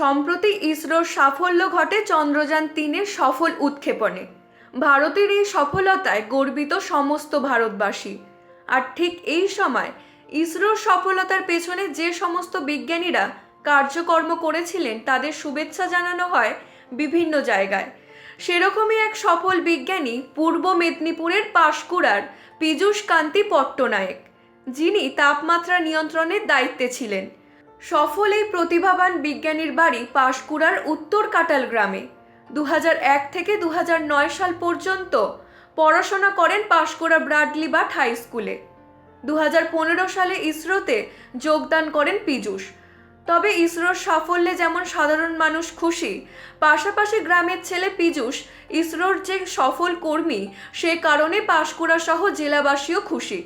সম্প্রতি ইসরোর সাফল্য ঘটে চন্দ্রযান তিনের সফল উৎক্ষেপণে। ভারতের এই সফলতায় গর্বিত সমস্ত ভারতবাসী। আর ঠিক এই সময় ইসরোর সফলতার পেছনে যে সমস্ত বিজ্ঞানীরা কার্যকর্ম করেছিলেন, তাদের শুভেচ্ছা জানানো হয় বিভিন্ন জায়গায়। সেরকমই এক সফল বিজ্ঞানী পূর্ব মেদিনীপুরের পাশকুড়ার পীযূষ কান্তি পট্টনায়ক, যিনি তাপমাত্রা নিয়ন্ত্রণের দায়িত্বে ছিলেন। সফল এই প্রতিভাবান বিজ্ঞানীর বাড়ি পাশকুড়ার উত্তর কাটাল গ্রামে। দু এক থেকে দু সাল পর্যন্ত পড়াশোনা করেন পাশকুড়া ব্রাডলি বাট হাই স্কুলে। দু হাজার পনেরো সালে ইসরোতে যোগদান করেন পীযূষ। তবে ইসরোর সাফল্যে যেমন সাধারণ মানুষ খুশি, পাশাপাশি গ্রামের ছেলে পীযূষ ইসরোর যে সফল কর্মী, সে কারণে পাশকুড়া সহ জেলাবাসীও খুশি।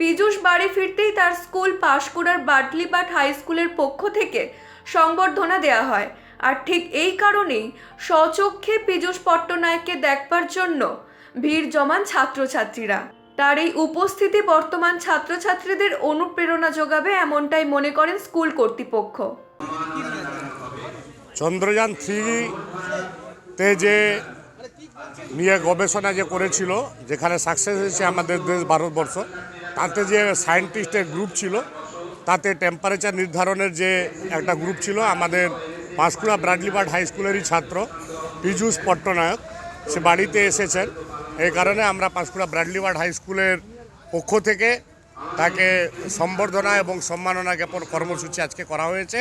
পীযূষ বাড়ি ফিরতেই তার স্কুল পাশকুড়ার বাটলিপাট হাই স্কুলের পক্ষ থেকে সংবর্ধনা দেওয়া হয়। আর ঠিক এই কারণেই স্বচক্ষে পীযূষ পট্টনায়ককে দেখবার জন্য ভিড় জমান ছাত্রছাত্রীরা। তার এই উপস্থিতি বর্তমান ছাত্রছাত্রীদের অনুপ্রেরণা যোগাবে এমনটাই মনে করেন স্কুল কর্তৃপক্ষ। চন্দ্রযান থ্রিতে যে নিয়ে গবেষণা যে করেছিল, যেখানে সাকসেস হয়েছে আমাদের দেশ, ভারতবর্ষ তাতে যে সায়েন্টিস্টের গ্রুপ ছিল, তাতে টেম্পারেচার নির্ধারণের যে একটা গ্রুপ ছিল, আমাদের পাঁশকুড়া ব্রাডলিবার্ড হাই স্কুলেরই ছাত্র, পীযূষ পট্টনায়ক, সে বাড়িতে এসেছেন। এই কারণে আমরা পাঁশকুড়া ব্রাডলিবার্ড হাই স্কুলের পক্ষ থেকে তাকে সম্বর্ধনা এবং সম্মাননা জ্ঞাপন কর্মসূচি আজকে করা হয়েছে।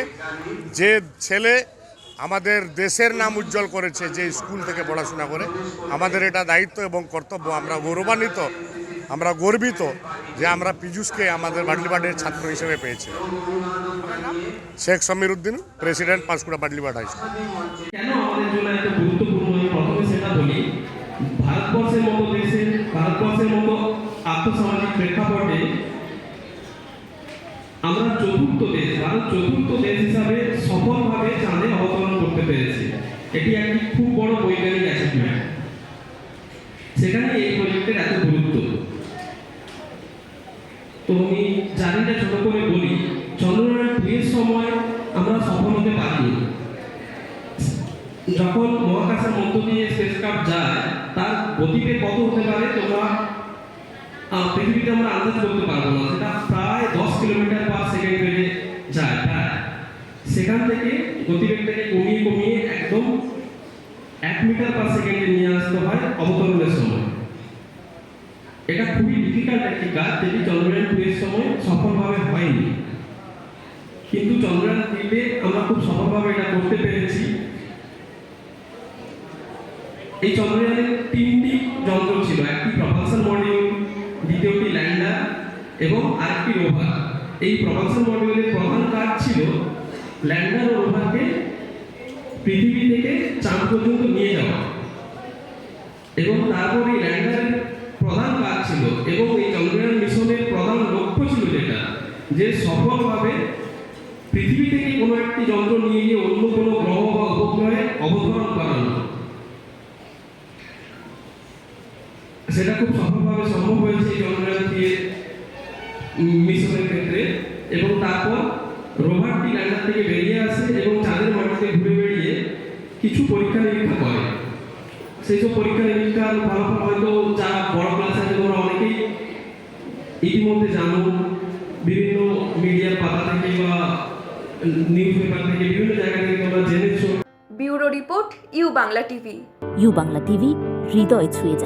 যে ছেলে আমাদের দেশের নাম উজ্জ্বল করেছে, যে স্কুল থেকে পড়াশোনা করে, আমাদের এটা দায়িত্ব এবং কর্তব্য, আমরা গৌরবান্বিত আমরা গর্বিত যে আমরা পীযূষকে আমাদের বাডলিবাডের ছাত্র হিসেবে পেয়েছি। Sheikh Samir Uddin president Panskura Badlibad high school. আমরা চতুর্থ দেশ, ভারত চতুর্থ দেশ হিসাবে সফলভাবে চাঁদে অবতরণ করতে পেরেছে এটি একটি খুব বড় বৈজ্ঞানিক অ্যাচিভমেন্ট সেখানে এই প্রজেক্টের এত গুরুত্ব তো আমি জানিটা ছোট করে বলি চন্দ্রযান দুইয়ের সময় আমরা সফল হতে পারিনি। যখন মহাকাশের মধ্য দিয়ে স্পেসক্রাফট যায়, তার গতিবেগ কত হতে পারে তোমরা পৃথিবীতে আমরা আন্দাজ করতে পারব না। সেটা প্রায় দশ কিলোমিটার পার সেকেন্ড বেড়ে যায়, প্রায়। সেখান থেকে গতিবেগটাকে কমিয়ে কমিয়ে একদম এক মিটার পার সেকেন্ডে নিয়ে আসতে হয় অবতরণের সময়। এটা খুবই ডিফিকাল্ট একটি কাজ যেটি চন্দ্রযান টু এর সময় সফলভাবে হয়নি। কিন্তু চন্দ্রযান থ্রিতে আমরা খুব সফলভাবে এটা করতে পেরেছি। এই চন্দ্রযানের তিনটি যন্ত্র ছিল, একটি প্রপালশন মডিউল দ্বিতীয়টি ল্যান্ডার এবং আরেকটি রোভার এই প্রপালশন মডিউলের প্রধান কাজ ছিল ল্যান্ডার ও রোভারকে পৃথিবী থেকে চাঁদ পর্যন্ত নিয়ে যাওয়া। এবং তারপর এই ল্যান্ডারের এবং এই চন্দ্রযান মিশনের প্রধান লক্ষ্য ছিল যেটা, যে সফলভাবে পৃথিবী থেকে কোনো একটি যন্ত্র নিয়ে গিয়ে অন্য কোনো গ্রহ বা উপগ্রহে অবতরণ করানো। সেটা খুব সফলভাবে সম্ভব হয়েছে এই চন্দ্রযান দিয়ে মিশনের ক্ষেত্রে। এবং তারপর রোভারটি ল্যান্ডার থেকে বেরিয়ে আসে এবং চাঁদের মাটিতে ঘুরে বেরিয়ে কিছু পরীক্ষা নিরীক্ষা করে। সেই সব পরীক্ষা নিরীক্ষার ফলাফল হয়তো যারা বড় ক্লাস আছে তোমরা অনেকেই ইতিমধ্যে জানো বিভিন্ন মিডিয়ার পাতা থেকে বা নিউজ পেপার থেকে বিভিন্ন জায়গা থেকে তোমরা জেনেছো। Bureau report U Bangla TV. U Bangla TV হৃদয় ছুঁয়ে যায়।